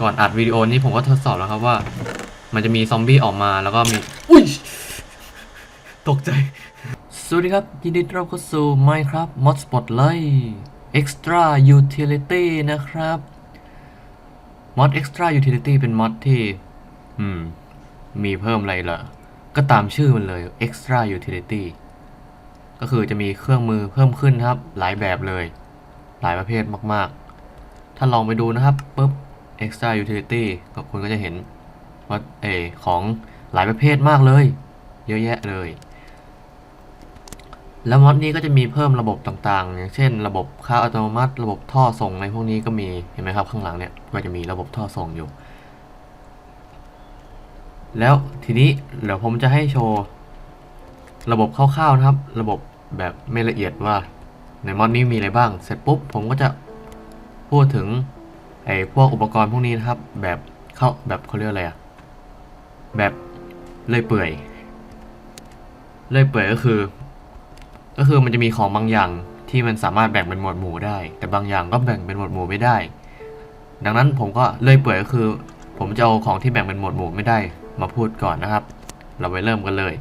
ก่อนอัดวิดีโอนี้ผมก็ทดสอบแล้วครับว่า มันจะมีซอมบี้ออกมาแล้วก็มี อุ้ย ตกใจ สวัสดีครับ ยินดีต้อนรับเข้าสู่ Minecraft Mod Spotlight Extra Utility นะครับ Mod Extra Utility เป็นมอดที่ อืม มีเพิ่มอะไรล่ะ ก็ตามชื่อมันเลย Extra Utility ก็คือจะมีเครื่องมือเพิ่มขึ้นครับ หลายแบบเลย หลายประเภทมาก ๆ ถ้าลองไปดูนะครับปุ๊บ extra utility ก็คุณก็จะเห็นว่าเอของหลายประเภทมากเลย เยอะแยะเลย แล้วมอดนี้ก็จะมีเพิ่มระบบต่างๆ อย่างเช่น ระบบค่าอัตโนมัติ ระบบท่อส่งในพวกนี้ก็มีเห็นไหมครับ ข้างหลังเนี่ยก็จะมีระบบท่อส่งอยู่ แล้วทีนี้เดี๋ยวผมจะให้โชว์ระบบคร่าวๆนะครับ ระบบแบบไม่ละเอียดว่าในมอดนี้มีอะไรบ้าง เสร็จปุ๊บผมก็จะพูดถึง ไอ้พวกอุปกรณ์พวกนี้นะครับ แบบเข้าแบบเขาเรียกอะไรอะแบบเลื่อยเปื่อยเลื่อยเปื่อยก็คือ ก็คือมันจะมีของบางอย่างที่มันสามารถแบ่งเป็นหมวดหมู่ได้ แต่บางอย่างก็แบ่งเป็นหมวดหมู่ไม่ได้ ดังนั้นผมก็เลื่อยเปื่อยก็คือ ผมจะเอาของที่แบ่งเป็นหมวดหมู่ไม่ได้ มาพูดก่อนนะครับ เราไปเริ่มกันเลย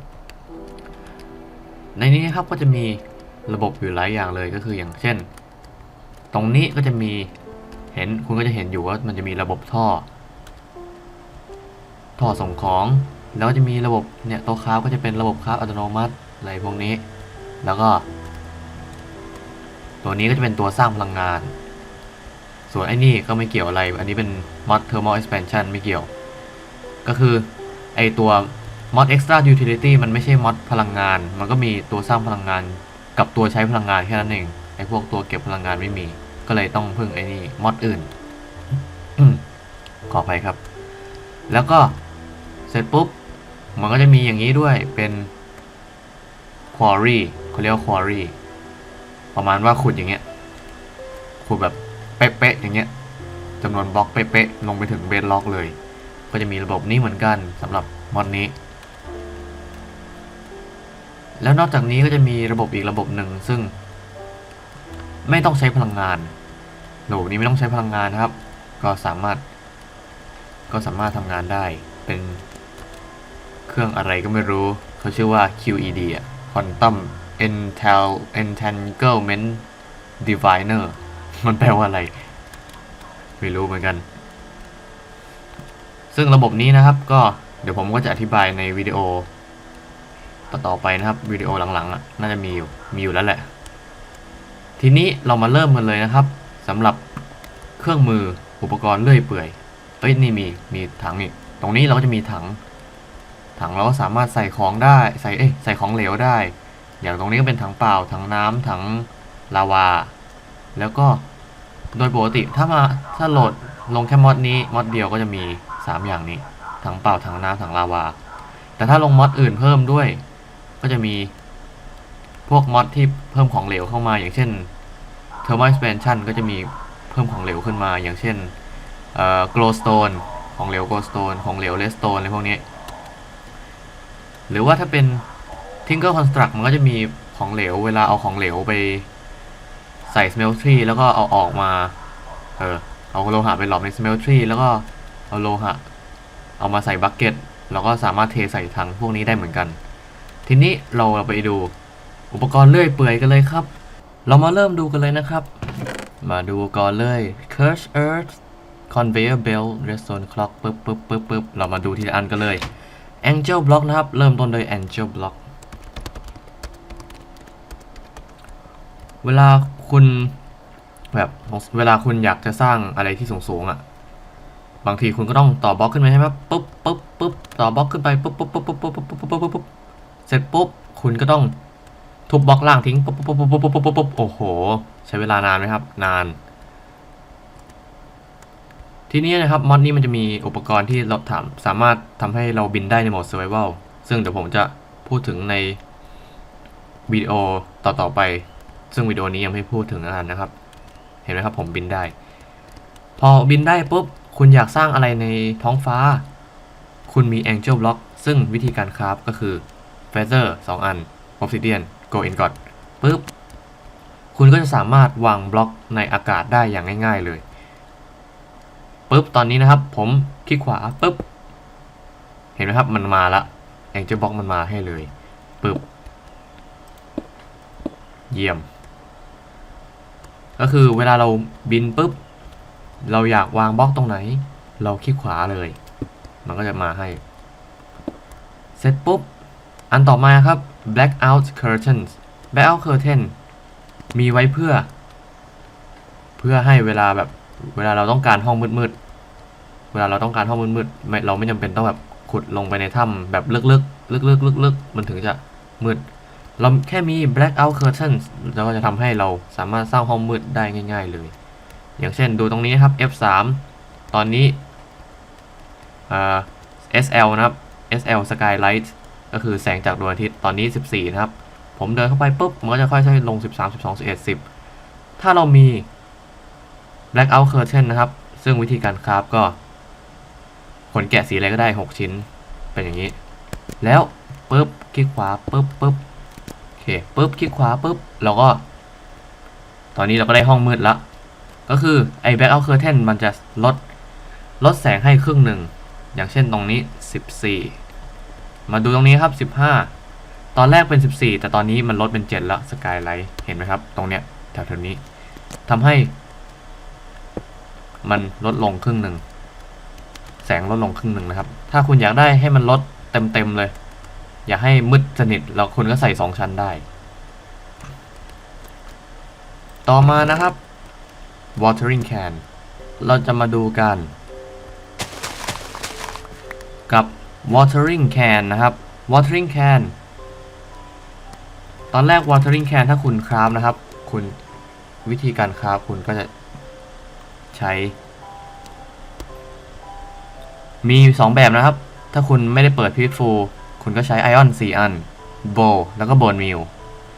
ในนี้นะครับก็จะมีระบบอยู่หลายอย่างเลยก็คืออย่างเช่น ตรงนี้ก็จะมี เห็นคุณก็จะเห็นอยู่ว่ามันจะมีระบบท่อ ท่อส่งของ แล้วจะมีระบบเนี่ยโต๊ะค้าก็จะเป็นระบบค้าอัตโนมัติอะไรพวกนี้ แล้วก็ ตัวนี้ก็จะเป็นตัวสร้างพลังงาน ส่วนไอ้นี่ก็ไม่เกี่ยวอะไร อันนี้เป็น mod thermal expansion ไม่เกี่ยว ก็คือไอตัว mod extra utility มันไม่ใช่ mod พลังงาน มันก็มีตัวสร้างพลังงานกับตัวใช้พลังงานแค่นั้นเองไอพวกตัวเก็บพลังงานไม่มี ก็เลยต้องพึ่งไอ้นี่ mod อื่นขออภัยครับ แล้วก็เสร็จปุ๊บ มันก็จะมีอย่างนี้ด้วยเป็น quarry เขาเรียกว่า quarry ประมาณว่าขุดอย่างเงี้ย ขุดแบบเป๊ะๆอย่างเงี้ยจำนวนบล็อกเป๊ะๆลงไปถึงเบสล็อกเลย ก็จะมีระบบนี้เหมือนกันสำหรับมอดนี้ แล้วนอกจากนี้ก็จะมีระบบอีกระบบหนึ่งซึ่ง ไม่ต้องใช้พลังงานระบบนี้ไม่ต้องใช้พลังงานนะครับ ก็สามารถ ก็สามารถทำงานได้เป็นเครื่องอะไรก็ไม่รู้ เขาชื่อว่า QED อะ Quantum Entel Entanglement Diviner มันแปลว่าอะไร ไม่รู้เหมือนกัน ซึ่งระบบนี้นะครับก็เดี๋ยวผมก็จะอธิบายในวิดีโอ ต่อๆไปนะครับวิดีโอหลังๆน่าจะมีอยู่มีอยู่แล้วแหละ ทีนี้เรามาเริ่มกันเลยนะครับสำหรับเครื่องมืออุปกรณ์เลื่อยเปื่อยเอ้ยนี่มีมีถังอีกตรงนี้เราก็จะมีถัง ถังเราก็สามารถใส่ของได้ใส่เอ้ยใส่ของเหลวได้ อย่างตรงนี้ก็เป็นถังเปล่าถังน้ำถังลาวา แล้วก็โดยปกติถ้ามาถ้าโหลดลงแค่มอดนี้มอดเดียวก็จะมี 3 อย่างนี้ถังเปล่าถังน้ำถังลาวา แต่ถ้าลงมอดอื่นเพิ่มด้วย ก็จะมี พวกมอดที่เพิ่มของเหลวเข้ามา อย่างเช่น thermal expansion ก็จะมีเพิ่มของเหลวขึ้นมา อย่างเช่นเอ่อ glowstone ของเหลว glowstone ของเหลว redstone อะไรพวกนี้ หรือว่าถ้าเป็น tinker construct มันก็จะมีของเหลว เวลาเอาของเหลวไปใส่ smeltery แล้วก็เอาออกมา เออ เอาโลหะไปหลอมใน smeltery แล้วก็เอาโลหะ เอามาใส่บักเก็ตเราก็สามารถเทใส่ถังพวกนี้ได้เหมือนกัน ทีนี้เราไปดู อุปกรณ์เลื่อยเปื่อยกันเลยครับ เรามาเริ่มดูกันเลยนะครับ มาดูก่อนเลย Curse Earth Conveyor Belt Redstone Clock ปึ๊บปึ๊บปึ๊บปึ๊บเรามาดูทีละอันกันเลย Angel Block นะครับ เริ่มต้นโดย Angel Block เวลาคุณแบบเวลาคุณอยากจะสร้างอะไรที่สูงๆอะ บางทีคุณก็ต้องต่อบล็อกขึ้นไปใช่ไหมปุ๊บปุ๊บปุ๊บต่อบล็อกขึ้นไปปุ๊บปุ๊บปุ๊บปุ๊บปุ๊บปุ๊บปุ๊บปุ๊บปุ๊บเสร็จปุ๊บคุณก็ต้อง ทุบบล็อกล่างทิ้งปุ๊บปุ๊บปุ๊บปุ๊บปุ๊บปุ๊บปุ๊บโอ้โห ใช้เวลานานไหมครับ นาน ทีนี้นะครับมอดนี้มันจะมีอุปกรณ์ที่เราถามสามารถทำให้เราบินได้ในโหมด Survival ซึ่งเดี๋ยวผมจะพูดถึงในวิดีโอต่อๆไป ซึ่งวิดีโอนี้ยังไม่พูดถึงนะครับ เห็นไหมครับผมบินได้ พอบินได้ปุ๊บคุณอยากสร้างอะไรในท้องฟ้า คุณมี Angel Block ซึ่งวิธีการคราฟก็คือ Feather 2 อัน Obsidian Go in God ปุ๊บคุณก็จะสามารถวางบล็อกในอากาศได้อย่างง่าย ๆเลยปุ๊บตอนนี้นะครับ ผมคลิกขวาปุ๊บเห็นไหมครับมันมาละแองเจิลบ็อกมันมาให้เลยปุ๊บเยี่ยม ก็คือเวลาเราบินปุ๊บเราอยากวางบล็อกตรงไหน เราคลิกขวาเลย มันก็จะมาให้ เสร็จปุ๊บ อันต่อมาครับ blackout curtains blackout curtain มีไว้เพื่อ เพื่อให้เวลาแบบ เวลาเราต้องการห้องมืดๆ เวลาเราต้องการห้องมืดๆ เราไม่จำเป็นต้องแบบขุดลงไปในถ้ำแบบลึกๆ ลึกๆ ลึกๆ มันถึงจะมืด เราแค่มี blackout curtains เราก็จะทำให้เราสามารถสร้างห้องมืดได้ง่าย ๆ เลย อย่างเช่นดูตรงนี้นะครับ F3 ตอนนี้ SL นะครับ SL skylight ก็คือแสงจากดวงอาทิตย์ตอนนี้ 14 นะครับ ผมเดินเข้าไปปุ๊บมันก็จะค่อยๆลง 13 12 11 10 ถ้าเรามี blackout curtain นะครับ ซึ่งวิธีการคราฟก็ขนแกะสีอะไรก็ได้ 6 ชิ้นเป็นอย่างนี้ แล้วปุ๊บคลิกขวาปุ๊บปุ๊บโอเคปุ๊บคลิกขวาปุ๊บเราก็ ตอนนี้เราก็ได้ห้องมืดละก็คือไอ้ blackout curtain มันจะลดลดแสงให้ครึ่งหนึ่งอย่างเช่นตรงนี้ 14 มาดูตรงนี้ครับ 15 ตอนแรกเป็น 14 แต่ตอนนี้มันลดเป็น 7 แล้วสกายไลท์เห็นไหมครับ ตรงเนี้ยแถวๆนี้ทำให้ มันลดลงครึ่งหนึ่งแสงลดลงครึ่งหนึ่งนะครับ ถ้าคุณอยากได้ให้มันลดเต็มๆเลย อยากให้มืดสนิทแล้วคุณก็ใส่ 2 ชั้นได้ ต่อมานะครับ watering can เราจะมาดูกัน กับ watering can นะครับ watering can ตอนแรก watering can ถ้าคุณคราฟนะครับ คุณวิธีการคราฟคุณก็จะใช้ มี 2 แบบนะครับ ถ้าคุณไม่ได้เปิด peaceful คุณก็ใช้ iron 4อัน bow แล้วก็ bone meal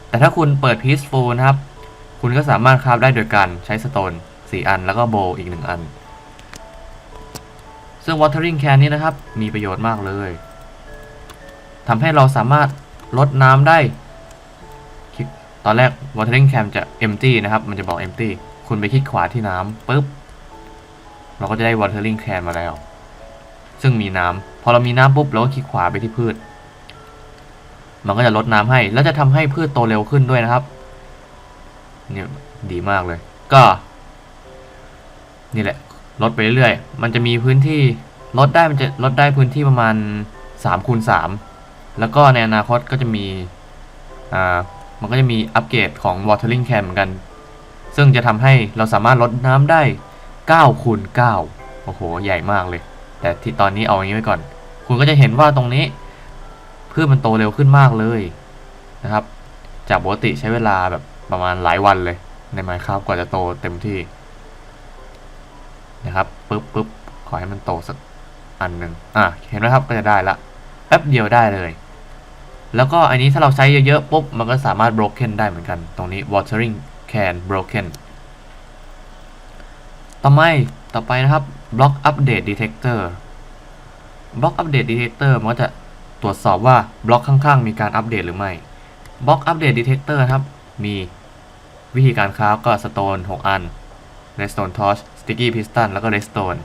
แต่ถ้าคุณเปิด peaceful นะครับ คุณก็สามารถคราฟได้โดยการใช้ stone 4อัน แล้วก็ bow อีก 1 อัน ซึ่ง watering can นี้นะครับ มีประโยชน์มากเลยทำให้เราสามารถลดน้ำได้ ตอนแรก watering can จะ empty นะครับ มันจะบอก empty คุณไปคลิกขวาที่น้ำปุ๊บ เราก็จะได้ watering can มาแล้ว ซึ่งมีน้ำพอเรามีน้ำปุ๊บเราก็คลิกขวาไปที่พืช มันก็จะลดน้ำให้ แล้วจะทำให้พืชโตเร็วขึ้นด้วยนะครับเนี่ยดีมากเลย ก็ นี่แหละ ลดไปเรื่อยๆ มันจะมีพื้นที่ลดได้มันจะลดได้พื้นที่ประมาณ3คูณ3แล้วก็ในอนาคตก็จะมีอ่ามันก็จะมีอัปเกรดของ watering can เหมือนกัน ซึ่งจะทำให้เราสามารถลดน้ำได้9คูณ9โอ้โห ใหญ่มากเลย แต่ที่ตอนนี้เอาอย่างนี้ไว้ก่อน คุณก็จะเห็นว่าตรงนี้พืชมันโตเร็วขึ้นมากเลยนะครับ จากปกติใช้เวลาแบบประมาณหลายวันเลยใน Minecraft กว่าจะโตเต็มที่ นะครับปึ๊บปึ๊บขอให้มันโตสักอันหนึ่งอะเห็นไหมครับก็จะได้ละแป๊บเดียวได้เลย แล้วก็อันนี้ถ้าเราใช้เยอะๆปุ๊บมันก็สามารถ broken ได้เหมือนกัน ตรงนี้ watering can broken ต่อไปต่อไปนะครับ block update detector block update detector มันก็จะตรวจสอบว่าบล็อกข้างๆ มีการอัปเดตหรือไม่ block update detector ครับ มีวิธีการคราฟก็ stone 6อัน redstone torch sticky piston แล้วก็ redstone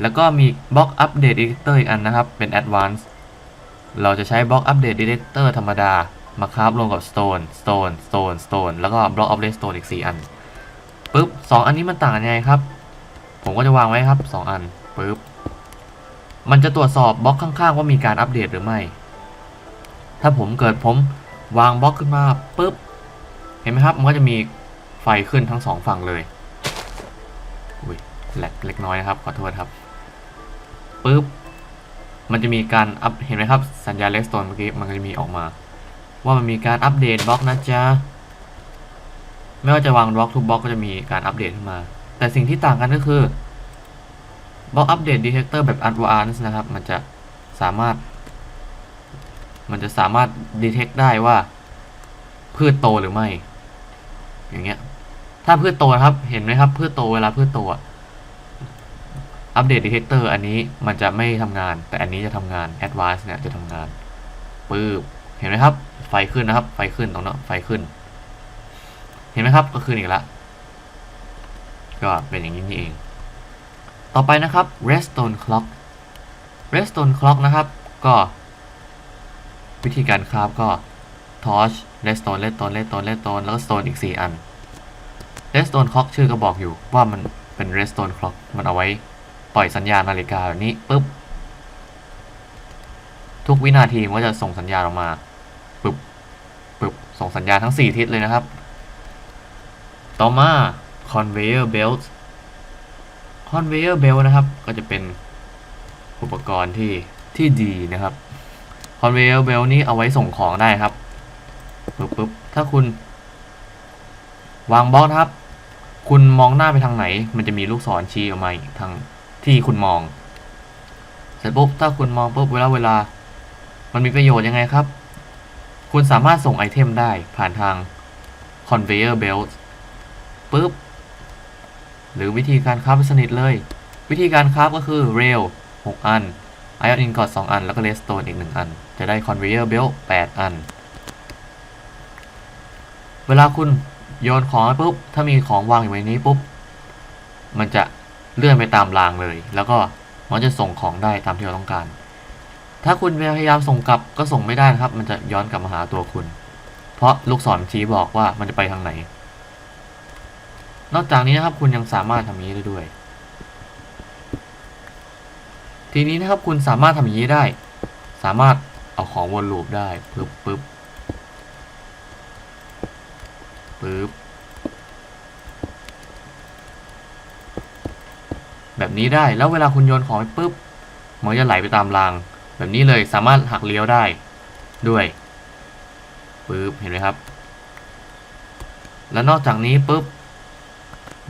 แล้วก็มี block update detector อีกอันนะครับ เป็น advanced เราจะใช้ block update detector ธรรมดา มาคราฟรวมกับ stone stone stone stone แล้วก็ block of redstone อีก 4 อันปุ๊บสองอันนี้มันต่างกันยังไงครับ ผมก็จะวางไว้ครับ 2 อันปุ๊บมันจะตรวจสอบบล็อกข้างๆ ว่ามีการอัปเดตหรือไม่ ถ้าผมเกิดผมวางบล็อกขึ้นมาปุ๊บ เห็นไหมครับ มันก็จะมีไฟขึ้นทั้งสองฝั่งเลย แหลกเล็กน้อยนะครับ ขอโทษครับปุ๊บมันจะมีการอัปเห็นไหมครับสัญญาณเลสโตนเมื่อกี้มันก็จะมีออกมา ว่ามันมีการอัปเดตบล็อกนะจ๊ะไม่ว่าจะวางบล็อกทุกบล็อกก็จะมีการอัปเดตขึ้นมา แต่สิ่งที่ต่างกันก็คือบล็อกอัปเดตดีเทคเตอร์แบบ Advanced นะครับ มันจะสามารถ มันจะสามารถดีเทคได้ว่า พืชโตหรือไม่ อย่างเงี้ย ถ้าพืชโตครับ เห็นไหมครับ พืชโตเวลาพืชโตอะ อัปเดตดีเทคเตอร์อันนี้มันจะไม่ทำงาน แต่อันนี้จะทำงาน Advanced เนี่ยจะทำงานปื๊บเห็นไหมครับ ไฟขึ้นนะครับ ไฟขึ้นตรงนั้นไฟขึ้น เห็นไหมครับ ก็ขึ้นอีกแล้วก็เป็นอย่างนี้นี่เอง ต่อไปนะครับ redstone clock redstone clock นะครับ ก็ วิธีการคราฟก็ torch redstone redstone redstone redstone แล้วก็ stone อีก 4 อัน redstone clock ชื่อก็บอกอยู่ว่ามันเป็น redstone clock มันเอาไว้ ปล่อยสัญญาณนาฬิกาแบบนี้ปุ๊บทุกวินาทีมันก็จะส่งสัญญาณออกมาปึ๊บปึ๊บส่งสัญญาณทั้ง 4 ทิศเลยนะครับ ต่อมา conveyor belt conveyor belt นะครับ ก็จะเป็นอุปกรณ์ที่ที่ดีนะครับ conveyor belt นี้เอาไว้ส่งของได้ครับปึ๊บปึ๊บถ้าคุณ วางบล็อกครับ คุณมองหน้าไปทางไหน มันจะมีลูกศรชี้ออกมาทาง ที่คุณมอง เสร็จปุ๊บถ้าคุณมองปุ๊บเวลาเวลา มันมีประโยชน์ยังไงครับ คุณสามารถส่งไอเทมได้ผ่านทาง conveyor belt ปุ๊บ หรือวิธีการคราฟสนิทเลย วิธีการคราฟก็คือ rail 6อัน iron ingot 2 อัน แล้วก็ redstone อีก 1 อัน จะได้ conveyor belt 8 อัน เวลาคุณโยนของปุ๊บ ถ้ามีของวางอยู่ในนี้ปุ๊บ มันจะ เลื่อนไปตามรางเลย แล้วก็มันจะส่งของได้ตามที่เราต้องการ ถ้าคุณพยายามส่งกลับก็ส่งไม่ได้นะครับ มันจะย้อนกลับมาหาตัวคุณ เพราะลูกศรชี้บอกว่ามันจะไปทางไหน นอกจากนี้นะครับคุณยังสามารถทำอย่างนี้ได้ด้วย ทีนี้นะครับคุณสามารถทำอย่างนี้ได้ สามารถเอาของวนลูปได้ปึ๊บปึ๊บปึ๊บ แบบนี้ได้ แล้วเวลาคุณโยนของไปปุ๊บมันจะไหลไปตามราง แบบนี้เลยสามารถหักเลี้ยวได้ด้วยปึ๊บเห็นไหมครับ แล้วนอกจากนี้ปุ๊บ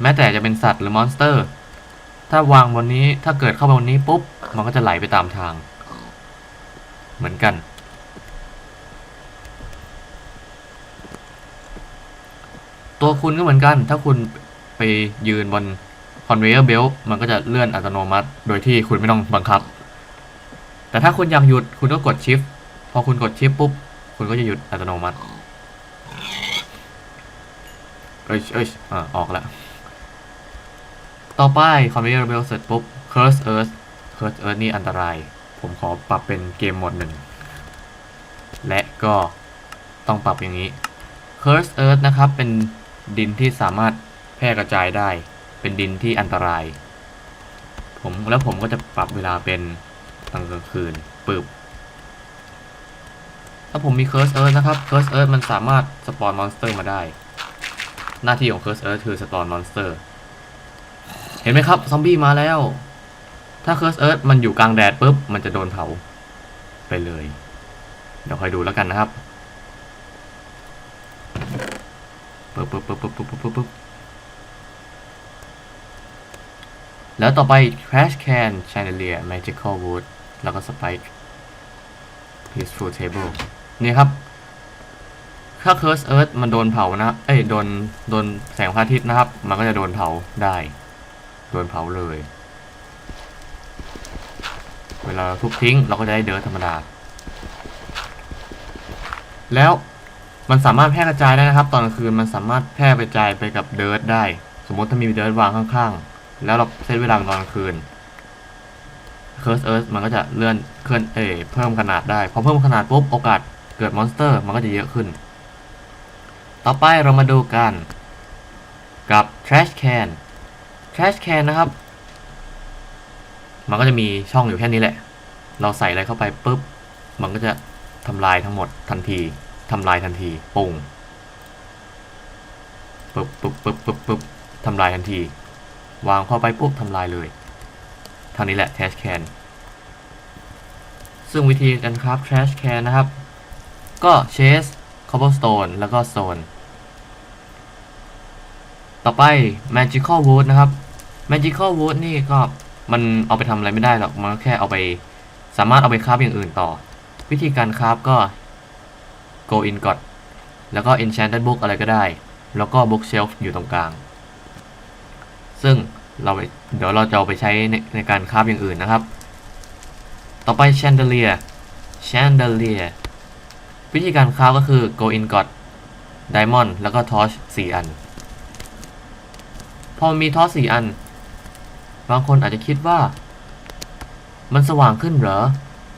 แม้แต่จะเป็นสัตว์หรือมอนสเตอร์ ถ้าวางบนนี้ถ้าเกิดเข้าไปบนนี้ปุ๊บมันก็จะไหลไปตามทาง เหมือนกัน ตัวคุณก็เหมือนกัน ถ้าคุณไปยืนบน conveyor belt มันก็จะเลื่อนอัตโนมัติ โดยที่คุณไม่ต้องบังคับ แต่ถ้าคุณอยากหยุดคุณก็กด shift พอคุณกด shift ปุ๊บ คุณก็จะหยุดอัตโนมัติ เอ้ยเอ้ยอ่าออกแล้ว ต่อไป conveyor belt เสร็จปุ๊บ curse earth curse earth นี่อันตราย ผมขอปรับเป็นเกมโหมดหนึ่ง และก็ต้องปรับอย่างนี้ curse earth นะครับ เป็นดินที่สามารถแพร่กระจายได้ เป็นดินที่อันตราย ผมแล้วผมก็จะปรับเวลาเป็นตอนกลางคืนปึบถ้าผมมี curse earth นะครับ curse earth มันสามารถสปอนมอนสเตอร์มาได้ หน้าที่ของ Curse Earth คือ Spawn Monster เห็นไหมครับ ซอมบี้มาแล้ว ถ้า Curse Earth มันอยู่กลางแดดปุ๊บ มันจะโดนเผา ไปเลย เดี๋ยวคอยดูแล้วกันนะครับปึ๊บปึ๊บปึ๊บปึ๊บปึ๊บปึ๊บปึ๊บ แล้วต่อไป Trash Can Chandelier Magical Wood แล้วก็ Spike Peaceful Table นี่ครับ ถ้า Curse Earth มันโดนเผานะ เอ้ย โดน โดนแสงพระอาทิตย์นะครับ มันก็จะโดนเผาได้ โดนเผาเลย เวลาทุบทิ้งเราก็จะได้เดิร์ธรรมดา แล้วมันสามารถแพร่กระจายได้นะครับ ตอนกลางคืนมันสามารถแพร่กระจายไปกับเดิร์ธได้ สมมติถ้ามีเดิร์ธวางข้างๆ แล้วเราเซตเวลาตอนกลางคืน Curse Earth มันก็จะเลื่อนเคลื่อนเอเพิ่มขนาดได้ พอเพิ่มขนาดปุ๊บโอกาสเกิดมอนสเตอร์มันก็จะเยอะขึ้น ต่อไปเรามาดูกันกับ trash can trash can นะครับ มันก็จะมีช่องอยู่แค่นี้แหละ เราใส่อะไรเข้าไปปุ๊บ มันก็จะทำลายทั้งหมดทันทีทำลายทันทีปุ่งปุ๊บปุ๊บปุ๊บปุ๊บปุ๊บทำลายทันที วางเข้าไปปุ๊บทำลายเลยเท่านี้แหละ trash can ซึ่งวิธีการครับ trash can นะครับ ก็ chase cobblestone แล้วก็ stone ต่อไป magical wood นะครับ magical wood นี่ก็มันเอาไปทำอะไรไม่ได้หรอก มันแค่เอาไปสามารถเอาไปคราฟอย่างอื่นต่อ วิธีการคราฟก็ go in god แล้วก็ enchanted book อะไรก็ได้ แล้วก็ bookshelf อยู่ตรงกลาง ซึ่งเราไปเดี๋ยวเราจะเอาไปใช้ในในการคาฟอย่างอื่นนะครับ ต่อไป chandelier chandelier วิธีการคาฟก็คือ go in god diamond แล้วก็ torch 4 อัน พอมีทอส4อัน บางคนอาจจะคิดว่า มันสว่างขึ้นเหรอ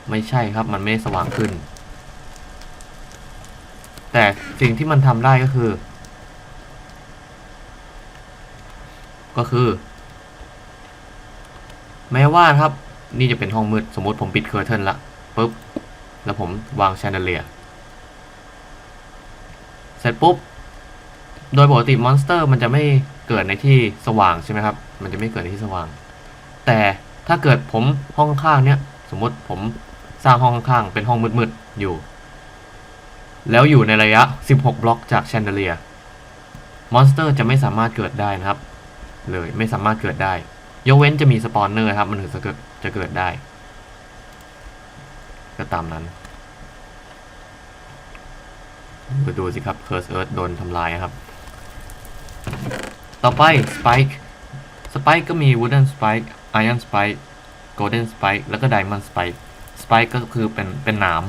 ไม่ใช่ครับมันไม่สว่างขึ้น แต่สิ่งที่มันทำได้ก็คือ ก็คือ แม้ว่าครับนี่จะเป็นห้องมืด สมมติผมปิดเคอร์เทนละปุ๊บ แล้วผมวางแชนเดเลียเสร็จปุ๊บ โดยปกติมอนสเตอร์มันจะไม่เกิดในที่สว่างใช่ไหมครับ มันจะไม่เกิดในที่สว่าง แต่ถ้าเกิดผมห้องข้างเนี่ย สมมติผมสร้างห้องข้างๆเป็นห้องมืดๆอยู่ แล้วอยู่ในระยะ 16 บล็อกจากแชนเดเลียมอนสเตอร์จะไม่สามารถเกิดได้นะครับ เลยไม่สามารถเกิดได้ ยกเว้นจะมีสปอนเนอร์ครับ มันถึงจะเกิดจะเกิดได้ ก็ตามนั้นไปดูสิครับ Curse Earth โดนทำลายครับ ต่อไป Spike Spike ก็มี Wooden Spike Iron Spike Golden Spike แล้วก็ Diamond Spike Spike ก็คือเป็นเป็นหนาม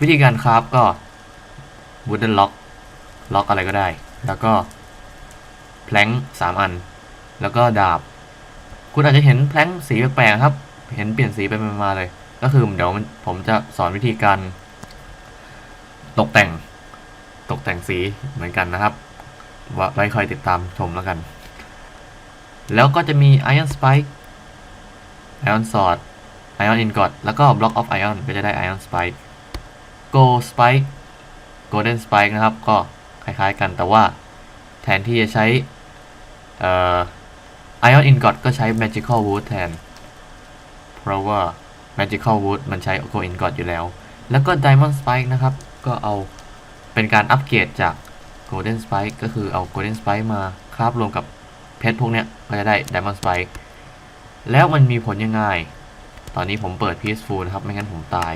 วิธีการคราฟก็ Wooden Lock ล็อกอะไรก็ได้ แล้วก็แพลงสามอัน แล้วก็ดาบ คุณอาจจะเห็นแพลงสีแปลกๆครับ เห็นเปลี่ยนสีไปมาเลย ก็คือเดี๋ยวผมจะสอนวิธีการ ตกแต่ง ตกแต่งสีเหมือนกันนะครับไว้คอยติดตามชมแล้วกัน แล้วก็จะมี Iron Spike Iron Sword Iron Ingot แล้วก็ Block of Iron ก็จะได้ Iron Spike Gold Spike Golden Spike นะครับ ก็คล้ายๆกันแต่ว่าแทนที่จะใช้ เอ่อ Iron Ingot ก็ใช้ Magical Wood แทน เพราะว่า Magical Wood มันใช้ Gold Ingot อยู่แล้ว แล้วก็ Diamond Spike นะครับ ก็เอาเป็นการอัปเกรดจาก Golden Spike ก็คือเอา Golden Spike มาคาบรวมกับเพชรพวกเนี้ยก็จะได้ Diamond Spike แล้วมันมีผลยังไง ตอนนี้ผมเปิด Peaceful นะครับ ไม่งั้นผมตาย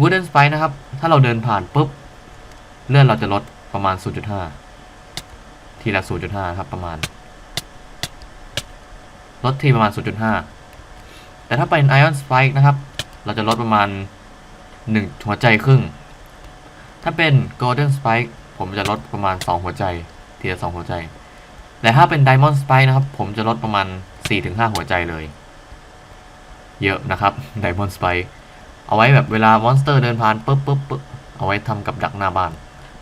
Wooden Spike นะครับ ถ้าเราเดินผ่านปุ๊บ เลื่อนเราจะลดประมาณ 0.5 ทีละ 0.5 ครับประมาณ ลดทีประมาณ 0.5 แต่ถ้าเป็น Ion Spike นะครับ เราจะลดประมาณ 1 หัวใจครึ่ง ถ้าเป็น Golden Spike ผมจะลดประมาณ 2 หัวใจ ทีละ 2 หัวใจ แต่ถ้าเป็น Diamond Spike นะครับ ผมจะลดประมาณ 4-5 หัวใจเลย เยอะนะครับ Diamond Spike เอาไว้แบบเวลามอนสเตอร์เดินผ่านปุ๊บปุ๊บปุ๊บเอาไว้ทำกับดักหน้าบ้าน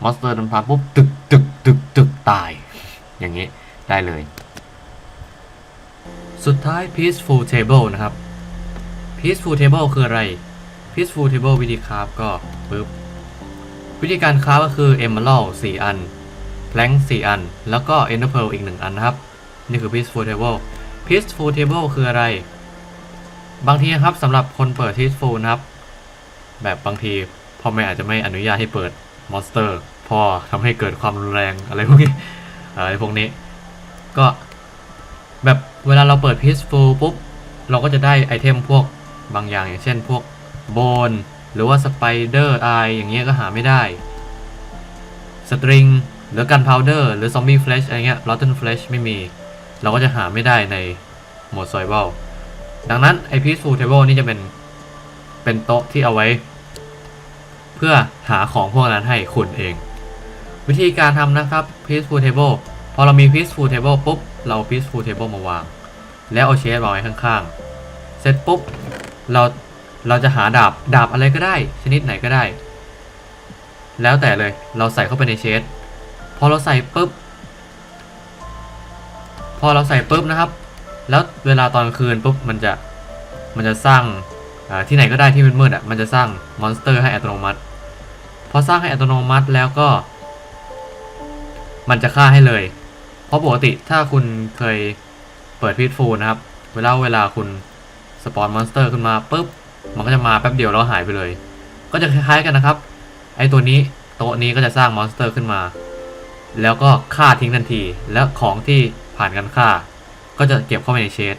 มอนสเตอร์เดินผ่านปุ๊บตึกตึกตึกตึกตาย อย่างนี้ได้เลย สุดท้าย peaceful table นะครับ peaceful table คืออะไร peaceful table วิธีคราฟก็ปึ๊บวิธีการคราฟก็คือ emerald 4 อัน plank 4 อัน แล้วก็ ender pearl อีก 1 อันนะครับ นี่คือ peaceful table peaceful table คืออะไร บางทีนะครับสำหรับคนเปิด peaceful นะครับ แบบบางทีพ่อแม่อาจจะไม่อนุญาตให้เปิดมอนสเตอร์พอทำให้เกิดความรุนแรงอะไรพวกนี้ อะไรพวกนี้ ก็แบบเวลาเราเปิด peaceful ปุ๊บ เราก็จะได้ไอเทมพวกบางอย่างอย่างเช่นพวกโบนหรือว่าสไปเดอร์ไออย่างเงี้ยก็หาไม่ได้สตริงหรือกันพาวเดอร์หรือซอมบี้เฟลชอะไรเงี้ยลอตเทนเฟลชไม่มี เราก็จะหาไม่ได้ในโหมด survival ดังนั้นไอ peaceful table นี่จะเป็น เป็นโต๊ะที่เอาไว้ เพื่อหาของพวกนั้นให้คุณเอง วิธีการทำนะครับ peaceful table พอเรามี peaceful table ปุ๊บ เรา peaceful table มาวาง แล้วเอาเชสวางไว้ข้างๆ เสร็จปุ๊บ เรา เราจะหาดาบ ดาบอะไรก็ได้ ชนิดไหนก็ได้ แล้วแต่เลย เราใส่เข้าไปในเชสพอเราใส่ปุ๊บ พอเราใส่ปุ๊บนะครับ แล้วเวลาตอนคืนปุ๊บ มันจะ มันจะสร้างที่ไหนก็ได้ที่มืดๆอะ มันจะสร้างมอนสเตอร์ให้อัตโนมัติ พอสร้างให้อัตโนมัติแล้วก็ มันจะฆ่าให้เลย เพราะปกติถ้าคุณเคยเปิดพีทฟูนะครับ เวลาเวลาคุณสปอนมอนสเตอร์ขึ้นมาปุ๊บ มันก็จะมาแป๊บเดียวแล้วหายไปเลย ก็จะคล้ายๆกันนะครับ ไอตัวนี้โต๊ะนี้ก็จะสร้างมอนสเตอร์ขึ้นมา แล้วก็ฆ่าทิ้งทันที แล้วของที่ผ่านการฆ่า ก็จะเก็บเข้าไปในเชด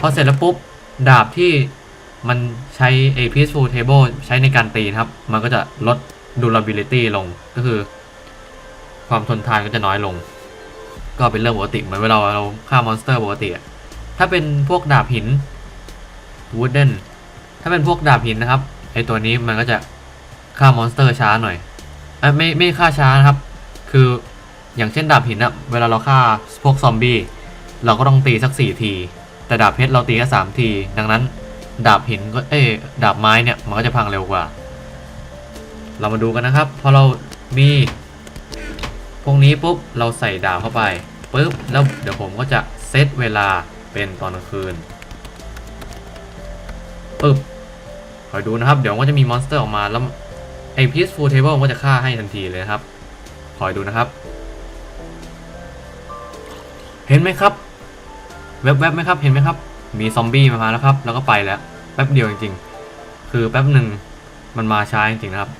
พอเสร็จแล้วปุ๊บ ดาบที่มันใช้ a peaceful table ใช้ในการตีนะครับ มันก็จะลด durability ลงก็คือ ความทนทานก็จะน้อยลง ก็เป็นเรื่องปกติเหมือนเวลาเราฆ่ามอนสเตอร์ปกติอะถ้าเป็นพวกดาบหิน wooden ถ้าเป็นพวกดาบหินนะครับไอตัวนี้มันก็จะฆ่ามอนสเตอร์ช้าหน่อยอไม่ไม่ฆ่าช้านะครับ คืออย่างเช่นดาบหินอะเวลาเราฆ่าพวกซอมบี้เราก็ต้องตีสักสี่ที แต่ดาบเพชรเราตีแค่สามที ดังนั้น ดาบหินก็เอ้ยดาบไม้เนี่ยมันก็จะพังเร็วกว่า เรามาดูกันนะครับ พอเรามี พวกนี้ปุ๊บเราใส่ดาบเข้าไปปุ๊บแล้วเดี๋ยวผมก็จะเซตเวลาเป็นตอนกลางคืนปุ๊บคอยดูนะครับ เดี๋ยวมันก็จะมีมอนสเตอร์ออกมาแล้วไอ้ peaceful table มันก็จะฆ่าให้ทันทีเลยครับคอยดูนะครับ เห็นไหมครับ แวบๆไหมครับเห็นไหมครับ มีซอมบี้มาแล้วครับ แล้วก็ไปแล้วแป๊บเดียวจริงๆ คือแป๊บหนึ่งมันมาช้าจริงๆนะครับ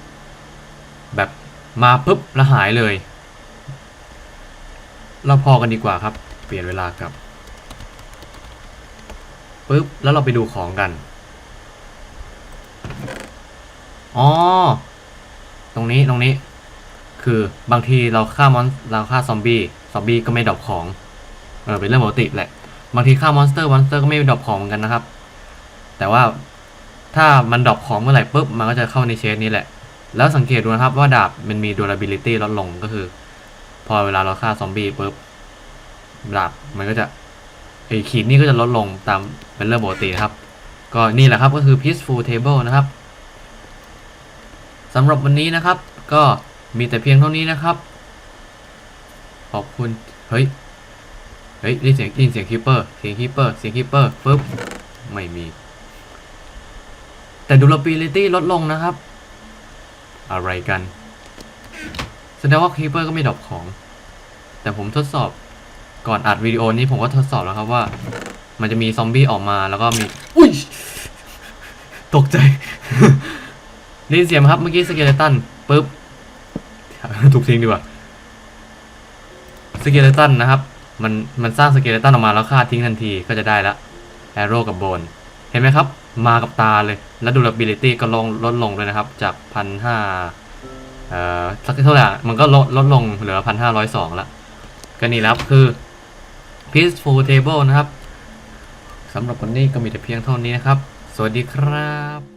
แบบมาปุ๊บแล้วหายเลย เราพอกันดีกว่าครับ เปลี่ยนเวลากลับปุ๊บแล้วเราไปดูของกัน อ๋อ ตรงนี้ตรงนี้ คือบางทีเราฆ่ามอนเราฆ่าซอมบี้ซอมบี้ก็ไม่ดรอปของเออเป็นเรื่องปกติแหละ บางทีฆ่ามอนสเตอร์มอนสเตอร์ก็ไม่ดรอปของเหมือนกันนะครับ แต่ว่าถ้ามันดรอปของเมื่อไหร่ปุ๊บมันก็จะเข้าในเชนนี้แหละ แล้วสังเกตดูนะครับว่าดาบมันมี durability ลดลงก็คือ พอเวลาเราฆ่าซอมบี้ปุ๊บดาบมันก็จะไอขีดนี่ก็จะลดลงตามเป็นเรื่องปกตินะครับ ก็นี่แหละครับก็คือ peaceful table นะครับสำหรับวันนี้นะครับ ก็มีแต่เพียงเท่านี้นะครับ ขอบคุณ เฮ้ย เฮ้ยได้เสียงได้ยินเสียงคิปเปอร์เสียงคิปเปอร์เสียงคิปเปอร์ปุ๊บไม่มี แต่ durability ลดลงนะครับ อะไรกัน แสดงว่าคิปเปอร์ก็ไม่ดรอปของ แต่ผมทดสอบก่อนอัดวิดีโอนี้ผมก็ทดสอบแล้วครับว่า มันจะมีซอมบี้ออกมาแล้วก็มี อุ้ย ตกใจ ได้ยินเสียงไหมครับเมื่อกี้สเกเลตันปุ๊บถูกทิ้งดีกว่าสเกเลตันนะครับ มันมันสร้างสเกเลตันออกมาแล้วฆ่าทิ้งทันทีก็จะได้ละแอโร่กับโบน เห็นไหมครับ มากับตาเลย และ durability ก็ลงลดลงเลยนะครับ จากพันห้า เอ่อสักเท่าไหร่มันก็ลดลดลงเหลือพันห้าร้อยสองละก็นี่และครับคือ peaceful table นะครับสำหรับวันนี้ก็มีแต่เพียงเท่านี้นะครับ สวัสดีครับ